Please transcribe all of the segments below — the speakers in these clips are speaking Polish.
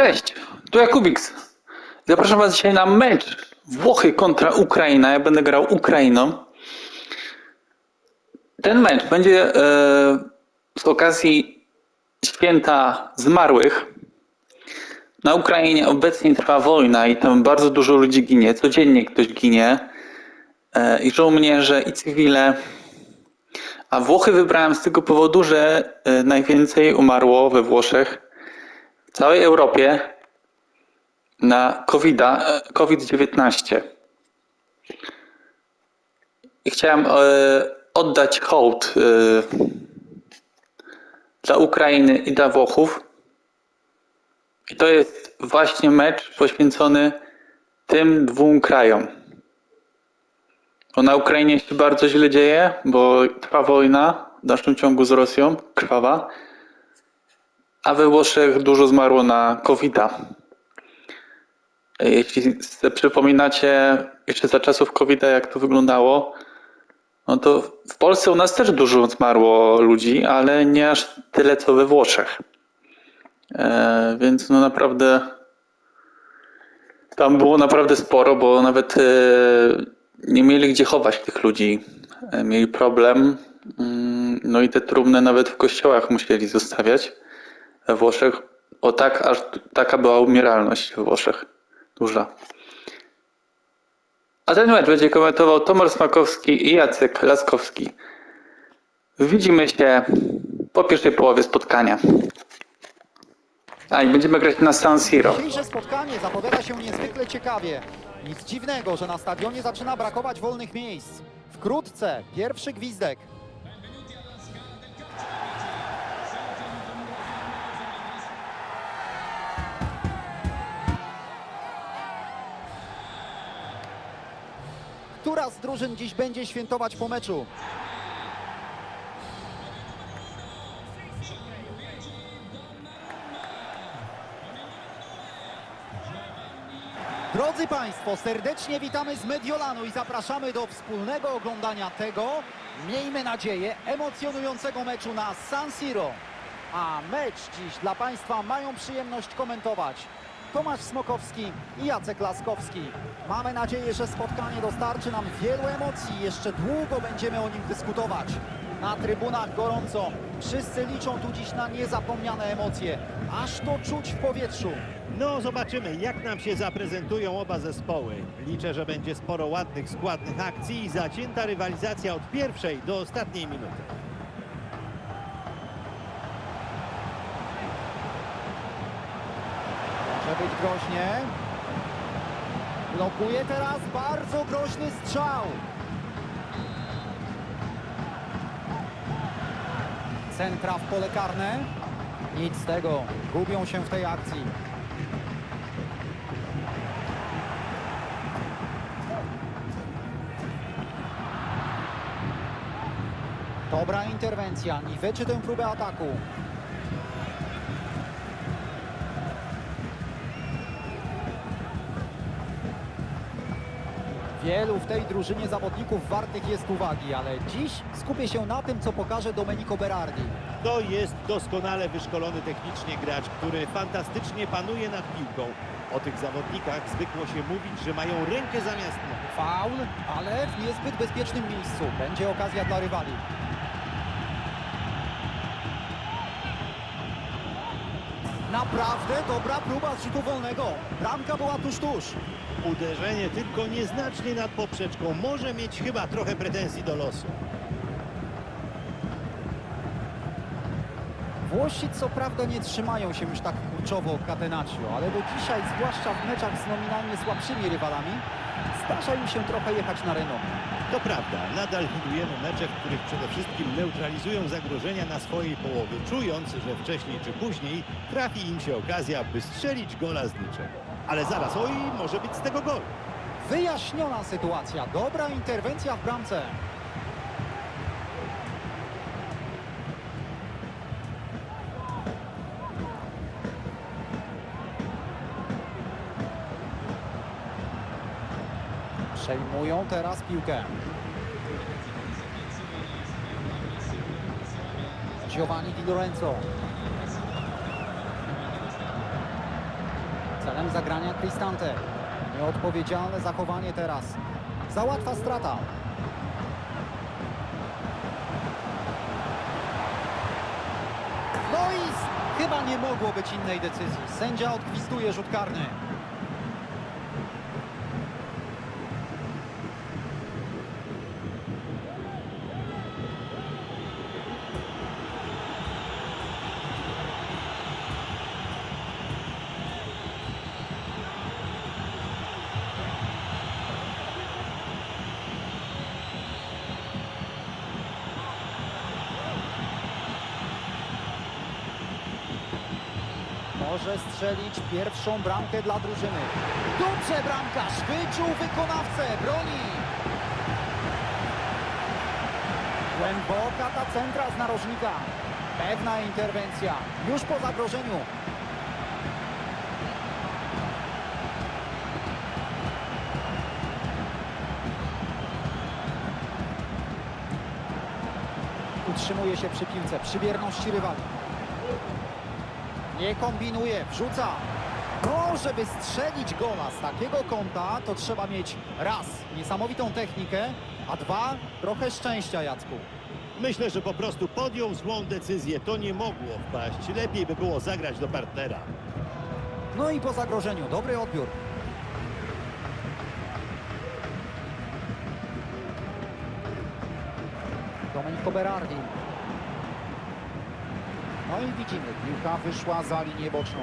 Cześć, tu Jakubiks. Zapraszam Was dzisiaj na mecz Włochy kontra Ukraina. Ja będę grał Ukrainą. Ten mecz będzie e, z okazji święta zmarłych. Na Ukrainie obecnie trwa wojna i tam bardzo dużo ludzi ginie. Codziennie ktoś ginie. E, I żołnierze, i cywile. A Włochy wybrałem z tego powodu, że e, najwięcej umarło we Włoszech całej Europie na COVID COVID-19. I chciałem e, oddać hołd e, dla Ukrainy i dla Włochów. I to jest właśnie mecz poświęcony tym dwóm krajom. Bo na Ukrainie się bardzo źle dzieje, bo trwa wojna w dalszym ciągu z Rosją, krwawa. A we Włoszech dużo zmarło na covid -a. Jeśli sobie przypominacie jeszcze za czasów covid jak to wyglądało, no to w Polsce u nas też dużo zmarło ludzi, ale nie aż tyle co we Włoszech. E, więc no naprawdę tam było naprawdę sporo, bo nawet e, nie mieli gdzie chować tych ludzi. E, mieli problem. Mm, No i te trumny nawet w kościołach musieli zostawiać we Włoszech. O tak, aż taka była umieralność we Włoszech. Duża. A ten mecz będzie komentował Tomasz Smakowski i Jacek Laskowski. Widzimy się po pierwszej połowie spotkania. A i będziemy grać na San Siro. Dzisiejsze spotkanie zapowiada się niezwykle ciekawie. Nic dziwnego, że na stadionie zaczyna brakować wolnych miejsc. Wkrótce pierwszy gwizdek. Która z drużyn dziś będzie świętować po meczu? Drodzy Państwo, serdecznie witamy z Mediolanu i zapraszamy do wspólnego oglądania tego, miejmy nadzieję, emocjonującego meczu na San Siro. A mecz dziś dla Państwa mają przyjemność komentować Tomasz Smokowski i Jacek Laskowski. Mamy nadzieję, że spotkanie dostarczy nam wielu emocji. Jeszcze długo będziemy o nim dyskutować. Na trybunach gorąco. Wszyscy liczą tu dziś na niezapomniane emocje. Aż to czuć w powietrzu. No, zobaczymy, jak nam się zaprezentują oba zespoły. Liczę, że będzie sporo ładnych, składnych akcji i zacięta rywalizacja od pierwszej do ostatniej minuty. Być groźnie. Blokuje teraz bardzo groźny strzał. Centra w pole karne. Nic z tego. Gubią się w tej akcji. Dobra interwencja. Niweczy tę próbę ataku. Wielu w tej drużynie zawodników wartych jest uwagi, ale dziś skupię się na tym, co pokaże Domenico Berardi. To jest doskonale wyszkolony technicznie gracz, który fantastycznie panuje nad piłką. O tych zawodnikach zwykło się mówić, że mają rękę zamiast nóg. Faul, ale w niezbyt bezpiecznym miejscu. Będzie okazja dla rywali. Naprawdę dobra próba z rzutu wolnego. Bramka była tuż, tuż. Uderzenie tylko nieznacznie nad poprzeczką może mieć chyba trochę pretensji do losu. Włosi co prawda nie trzymają się już tak kurczowo Catenaccio, ale do dzisiaj, zwłaszcza w meczach z nominalnie słabszymi rywalami, zdarza im się trochę jechać na renomie. To prawda, nadal widujemy mecze, w których przede wszystkim neutralizują zagrożenia na swojej połowie, czując, że wcześniej czy później trafi im się okazja, by strzelić gola z niczego. Ale zaraz, oj, może być z tego gol. Wyjaśniona sytuacja, dobra interwencja w bramce. Przejmują teraz piłkę. Giovanni Di Lorenzo. Celem zagrania Cristante. Nieodpowiedzialne zachowanie teraz. Załatwa strata. No i chyba nie mogło być innej decyzji. Sędzia odgwizduje rzut karny. Może strzelić pierwszą bramkę dla drużyny. Dobrze bramkarz, wyczuł wykonawcę, broni. Głęboka ta centra z narożnika. Pewna interwencja, już po zagrożeniu. Utrzymuje się przy piłce, przy wierności rywali. Nie kombinuje, wrzuca. No, żeby strzelić gola z takiego kąta, to trzeba mieć raz niesamowitą technikę, a dwa trochę szczęścia, Jacku. Myślę, że po prostu podjął złą decyzję. To nie mogło wpaść. Lepiej by było zagrać do partnera. No i po zagrożeniu, dobry odbiór. Domenico Berardi. I widzimy, piłka wyszła za linię boczną.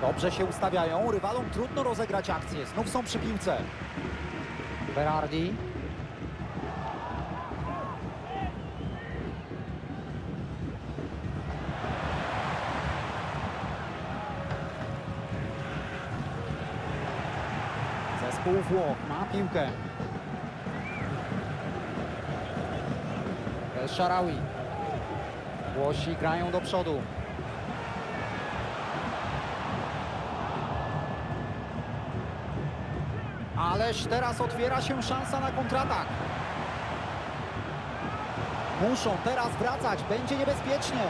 Dobrze się ustawiają, rywalom trudno rozegrać akcję, znów są przy piłce. Berardi. Zespół Włoch ma piłkę. El Sharawi. Włosi grają do przodu. Ależ teraz otwiera się szansa na kontratak. Muszą teraz wracać, będzie niebezpiecznie.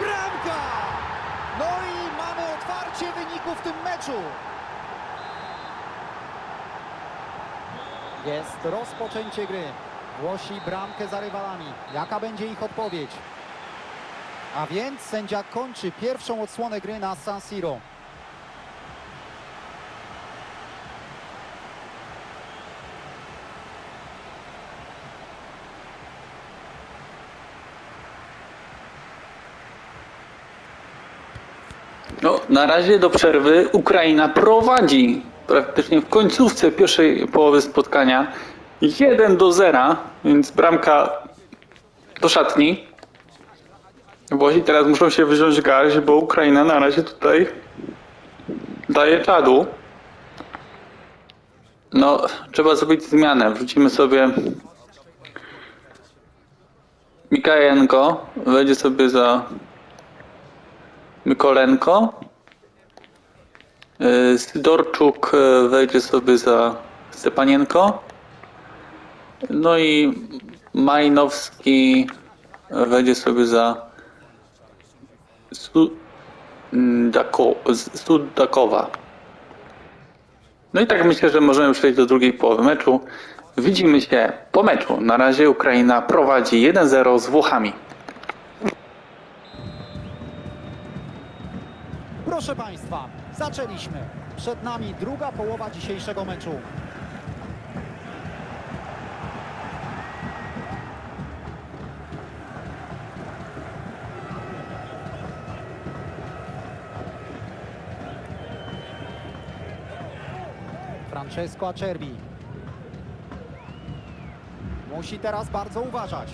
Bramka! No i mamy otwarcie wyniku w tym meczu. Jest rozpoczęcie gry. Włosi bramkę za rywalami. Jaka będzie ich odpowiedź? A więc sędzia kończy pierwszą odsłonę gry na San Siro. No, na razie do przerwy Ukraina prowadzi praktycznie w końcówce pierwszej połowy spotkania 1 do 0, więc bramka do szatni. Włosi teraz muszą się wziąć garść, bo Ukraina na razie tutaj daje czadu. No, trzeba zrobić zmianę. Wrzucimy sobie Mikajenko, wejdzie sobie za Mykolenko. Y, Sydorczuk y, wejdzie sobie za Stepanienko. No i Majnowski wejdzie sobie za Sudako, Sudakowa. No i tak myślę, że możemy przejść do drugiej połowy meczu. Widzimy się po meczu. Na razie Ukraina prowadzi 1-0 z Włochami. Proszę Państwa, zaczęliśmy. Przed nami druga połowa dzisiejszego meczu. Francesco Acerbi. Musi teraz bardzo uważać.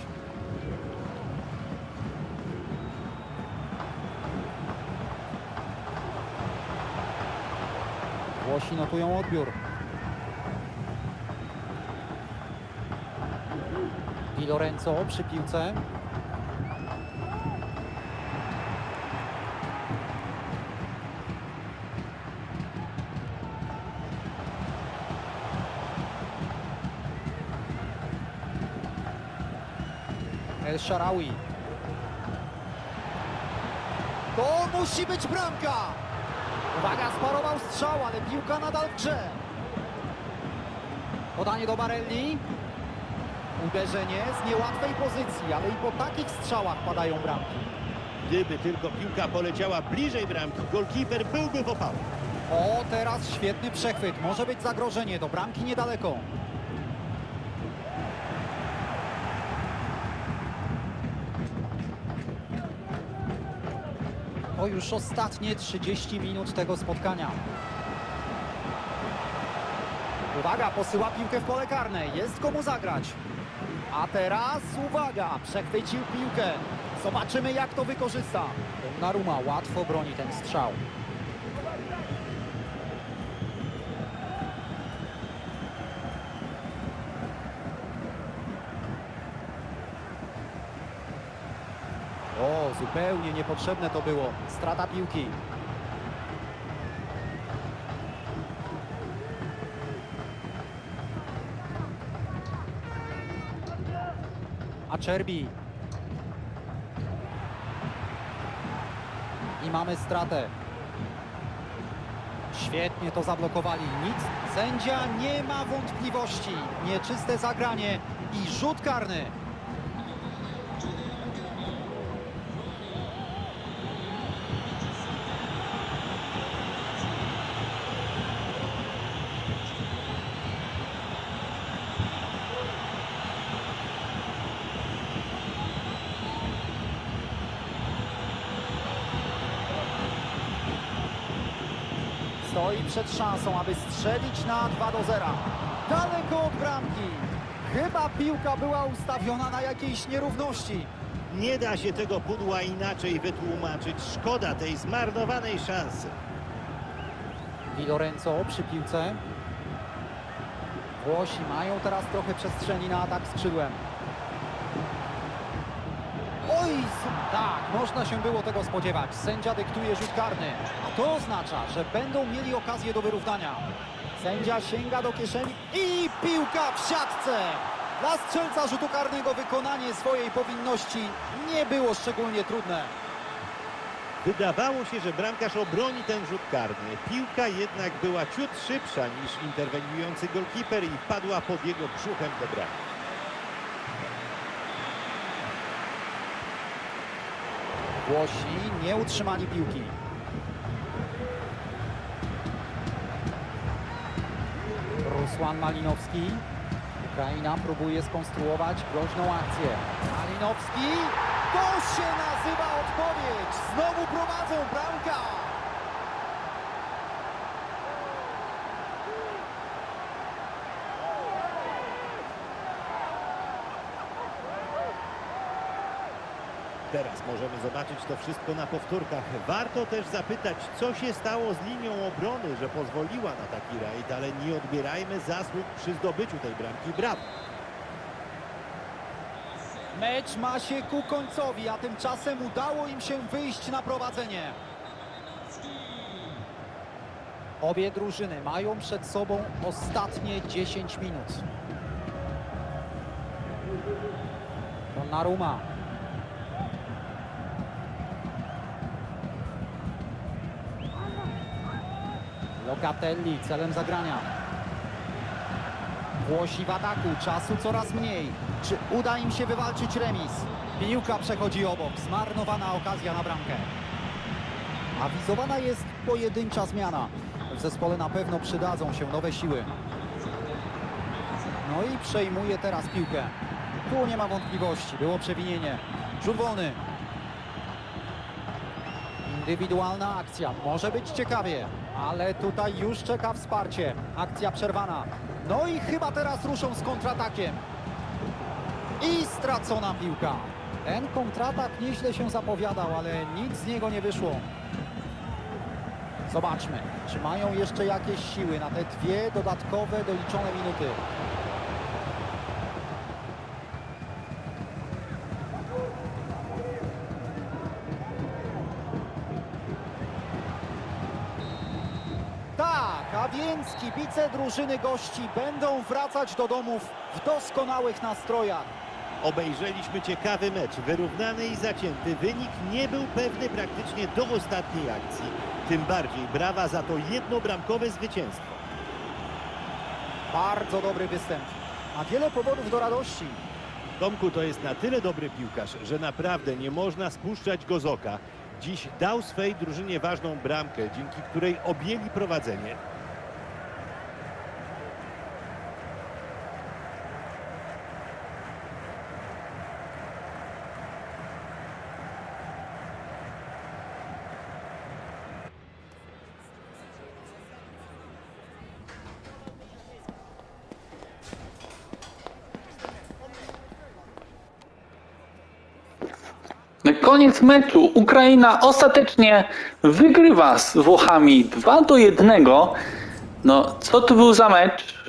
Włosi notują odbiór. Di Lorenzo przy piłce. El Sharawi. To musi być bramka! Uwaga, sparował strzał, ale piłka nadal w grze. Podanie do Barelli. Uderzenie z niełatwej pozycji, ale i po takich strzałach padają bramki. Gdyby tylko piłka poleciała bliżej bramki, golkiper byłby w opale. O, teraz świetny przechwyt. Może być zagrożenie. Do bramki niedaleko. To już ostatnie 30 minut tego spotkania. Uwaga, posyła piłkę w pole karne. Jest komu zagrać. A teraz uwaga, przechwycił piłkę. Zobaczymy jak to wykorzysta. Naruma łatwo broni ten strzał. O, zupełnie niepotrzebne to było. Strata piłki. A Czerbi. I mamy stratę. Świetnie to zablokowali. Nic. Sędzia nie ma wątpliwości. Nieczyste zagranie i rzut karny. Stoi przed szansą, aby strzelić na 2 do 0. Daleko od bramki. Chyba piłka była ustawiona na jakiejś nierówności. Nie da się tego pudła inaczej wytłumaczyć. Szkoda tej zmarnowanej szansy. Di Lorenzo przy piłce. Włosi mają teraz trochę przestrzeni na atak skrzydłem. Oj, s- tak, można się było tego spodziewać. Sędzia dyktuje rzut karny, a to oznacza, że będą mieli okazję do wyrównania. Sędzia sięga do kieszeni i piłka w siatce. Dla strzelca rzutu karnego wykonanie swojej powinności nie było szczególnie trudne. Wydawało się, że bramkarz obroni ten rzut karny. Piłka jednak była ciut szybsza niż interweniujący golkiper i wpadła pod jego brzuchem do bramki. Włosi nie utrzymali piłki. Rusłan Malinowski. Ukraina próbuje skonstruować groźną akcję. Malinowski. To się nazywa odpowiedź. Znowu prowadzą bramka. Teraz możemy zobaczyć to wszystko na powtórkach. Warto też zapytać, co się stało z linią obrony, że pozwoliła na taki rajd, ale nie odbierajmy zasług przy zdobyciu tej bramki. Brawo! Mecz ma się ku końcowi, a tymczasem udało im się wyjść na prowadzenie. Obie drużyny mają przed sobą ostatnie 10 minut. Donnarumma. Locatelli celem zagrania. Włosi w ataku, czasu coraz mniej. Czy uda im się wywalczyć remis? Piłka przechodzi obok, zmarnowana okazja na bramkę. Awizowana jest pojedyncza zmiana. W zespole na pewno przydadzą się nowe siły. No i przejmuje teraz piłkę. Tu nie ma wątpliwości, było przewinienie. Rzut wolny. Indywidualna akcja, może być ciekawie, ale tutaj już czeka wsparcie. Akcja przerwana. No i chyba teraz ruszą z kontratakiem. I stracona piłka. Ten kontratak nieźle się zapowiadał, ale nic z niego nie wyszło. Zobaczmy, czy mają jeszcze jakieś siły na te dwie dodatkowe doliczone minuty. Tak, a więc kibice drużyny gości będą wracać do domów w doskonałych nastrojach. Obejrzeliśmy ciekawy mecz, wyrównany i zacięty. Wynik nie był pewny praktycznie do ostatniej akcji. Tym bardziej brawa za to jednobramkowe zwycięstwo. Bardzo dobry występ. A wiele powodów do radości. Tomku to jest na tyle dobry piłkarz, że naprawdę nie można spuszczać go z oka. Dziś dał swej drużynie ważną bramkę, dzięki której objęli prowadzenie. Koniec meczu Ukraina ostatecznie wygrywa z Włochami 2 do 1. No, co to był za mecz?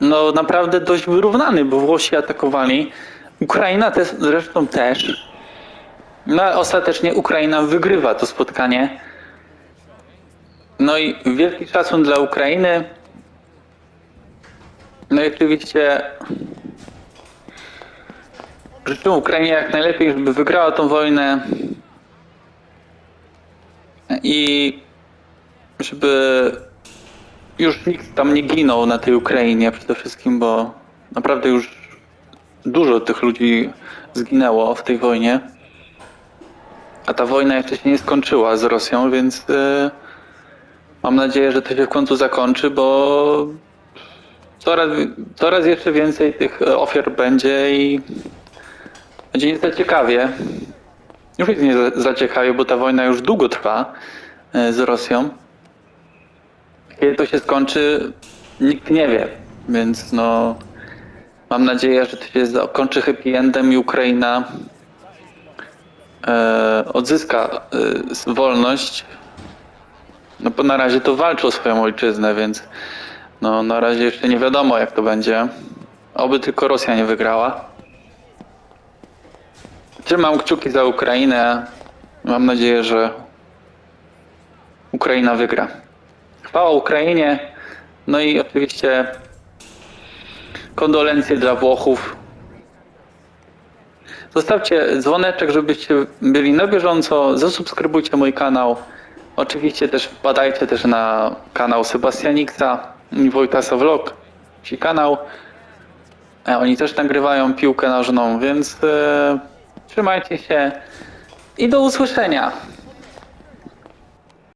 No, naprawdę dość wyrównany, bo Włosi atakowali. Ukraina te, zresztą też. No, ale ostatecznie Ukraina wygrywa to spotkanie. No i wielki szacun dla Ukrainy. No i oczywiście Życzę Ukrainie jak najlepiej, żeby wygrała tą wojnę i żeby już nikt tam nie ginął na tej Ukrainie przede wszystkim, bo naprawdę już dużo tych ludzi zginęło w tej wojnie. A ta wojna jeszcze się nie skończyła z Rosją, więc e, mam nadzieję, że to się w końcu zakończy, bo coraz, coraz jeszcze więcej tych e, ofiar będzie i będzie nie za ciekawie. Już jest nie za, za ciekawie, bo ta wojna już długo trwa e, z Rosją. Kiedy to się skończy, nikt nie wie. Więc no, mam nadzieję, że to się zakończy happy endem i Ukraina e, odzyska e, wolność. No bo na razie to walczy o swoją ojczyznę, więc no, na razie jeszcze nie wiadomo jak to będzie. Oby tylko Rosja nie wygrała. Trzymam kciuki za Ukrainę. Mam nadzieję, że Ukraina wygra. Chwała Ukrainie. No i oczywiście kondolencje dla Włochów. Zostawcie dzwoneczek, żebyście byli na bieżąco. Zasubskrybujcie mój kanał. Oczywiście też wpadajcie też na kanał Sebastianiksa i Wojtasa Vlog. Ci kanał. Oni też nagrywają piłkę nożną, więc e, trzymajcie się i do usłyszenia.